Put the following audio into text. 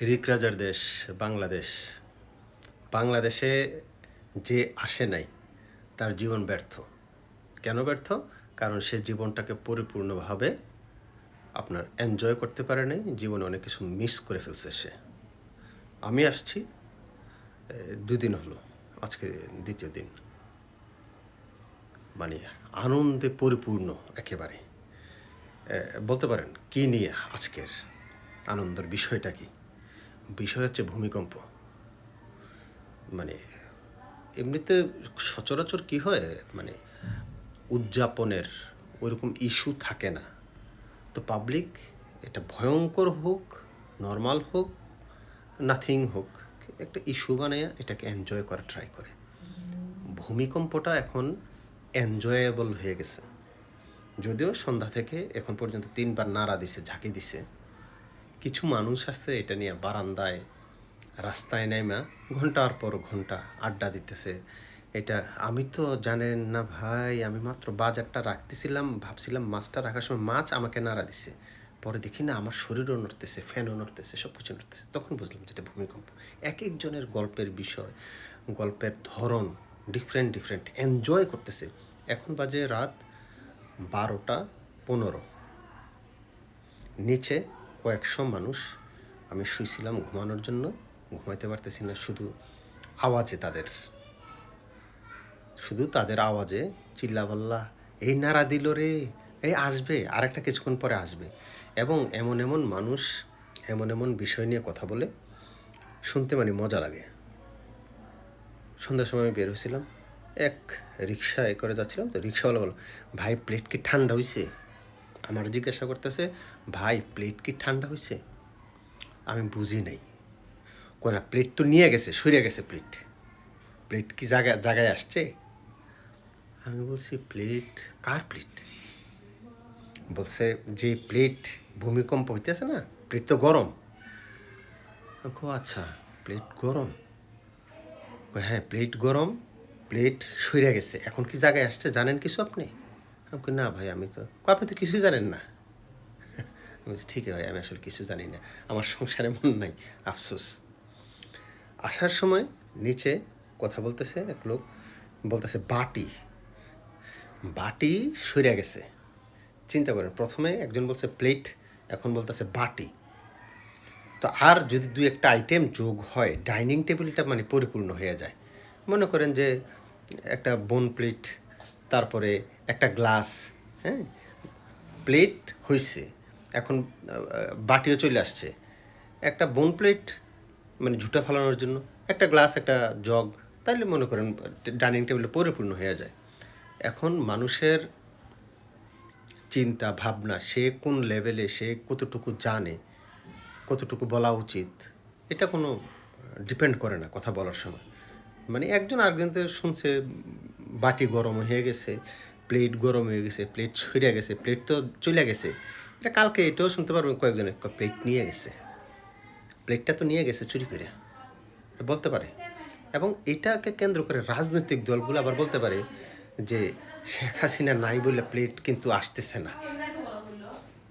হিরিক রাজার দেশ, বাংলাদেশ। বাংলাদেশে যে আসে নাই, তার জীবন ব্যর্থ। কেন ব্যর্থ? কারণ সে জীবনটাকে পরিপূর্ণভাবে আপনার এনজয় করতে পারে নাই, জীবনে অনেক কিছু মিস করে ফেলছে সে। আমি আসছি দুদিন হলো, আজকে দ্বিতীয় দিন। মানে আনন্দে পরিপূর্ণ একেবারে। বলতে পারেন, কি নিয়ে আজকের আনন্দের বিষয়টা কি? বিষয় হচ্ছে ভূমিকম্প। মানে এমনিতে সচরাচর কি হয় মানে উদযাপনের ওইরকম ইস্যু থাকে না। তো পাবলিক এটা ভয়ঙ্কর হোক নর্মাল হোক নাথিং হোক, একটা ইস্যু বানিয়ে এটাকে এনজয় করা ট্রাই করে। ভূমিকম্পটা এখন এনজয়েবল হয়ে গেছে। যদিও সন্ধ্যা থেকে এখন পর্যন্ত তিনবার নাড়া দিছে, ঝাঁকি দিছে। কিছু মানুষ আছে, এটা নিয়ে বারান্দায়, রাস্তায় নেমা ঘণ্টার পর ঘণ্টা আড্ডা দিতেছে। এটা আমি তো জানেন না ভাই, আমি মাত্র বাজারটা রাখতেছিলাম, ভাবছিলাম মাছটা রাখার সময় মাছ আমাকে নাড়া দিছে। পরে দেখি না, আমার শরীরও নড়তেছে, ফ্যানও নড়তেছে সব কিছু নড়তেছে। তখন বুঝলাম যেটা ভূমিকম্প। এক একজনের গল্পের বিষয়, গল্পের ধরন ডিফারেন্ট ডিফারেন্ট এনজয় করতেছে। এখন বাজে রাত বারোটা পনেরো। নিচে কয়েকশো মানুষ আমি শুয়েছিলাম ঘুমানোর জন্য। ঘুমাইতে পারতেছি না, শুধু আওয়াজে তাদের। শুধু তাদের আওয়াজে চিল্লাপাল্লা এই নাড়া দিল রে, এই আসবে, আরেকটা কিছুক্ষণ পরে আসবে। এবং এমন এমন মানুষ, এমন এমন বিষয় নিয়ে কথা বলে, শুনতে মানে মজা লাগে। সন্ধ্যার সময় আমি বের হয়েছিলাম, এক রিক্সায় করে যাচ্ছিলাম, তো রিক্সাওয়ালা বলো, ভাই প্লেট কি ঠান্ডা হয়েছে আমার জিজ্ঞাসা করতেছে, ভাই প্লেট কি ঠান্ডা হয়েছে আমি বুঝি নাই। কোনা প্লেট তো নিয়ে গেছে সরিয়ে গেছে প্লেট প্লেট কি জায়গায় জায়গায় আসছে? আমি বলছি প্লেট কার প্লেট বলছে, যে প্লেট ভূমিকম্প হইতেছে না প্লেট তো গরম। আচ্ছা প্লেট গরম? হ্যাঁ প্লেট গরম প্লেট সইরা গেছে, এখন কি জায়গায় আসছে, জানেন কিছু আপনি? আমি না ভাই, আমি তো আপনি তো কিছুই জানেন না? আমি ঠিক ভাই, আমি আসলে কিছু জানি না। আমার সংসারে মন নাই, আফসোস। আসার সময় নিচে কথা বলতেছে এক লোক, বলতেছে, বাটি। বাটি সইরা গেছে। চিন্তা করেন, প্রথমে একজন বলছে, প্লেট। এখন বলতেছে, বাটি। তো আর যদি দুই একটা আইটেম যোগ হয়, ডাইনিং টেবিলটা মানে পরিপূর্ণ হয়ে যায়। মনে করেন যে একটা বোন প্লেট তারপরে একটা গ্লাস হ্যাঁ? প্লেট হয়েছে এখন বাটিও চলে আসছে। একটা বোন প্লেট মানে ঝুটা ফালানোর জন্য। একটা গ্লাস, একটা জগ, তাইলে মনে করেন, ডাইনিং টেবিলে পরিপূর্ণ হয়ে যায়। এখন মানুষের চিন্তা, ভাবনা, সে কোন লেভেলে, সে কতটুকু জানে, কতটুকু বলা উচিত, এটা কোনো ডিপেন্ড করে না কথা বলার সময়। মানে একজন আরেকজনতে শুনছে, বাটি গরম হয়ে গেছে প্লেট গরম হয়ে গেছে প্লেট ছড়িয়ে গেছে প্লেট তো চলে গেছে। এটা কালকে এটাও শুনতে পারবেন, কয়েকজনে প্লেট নিয়ে গেছে। প্লেটটা তো নিয়ে গেছে চুরি করে বলতে পারে। এবং এটাকে কেন্দ্র করে রাজনৈতিক দলগুলো আবার বলতে পারে যে, শেখ হাসিনা নাই বলে প্লেট কিন্তু আসতেছে না।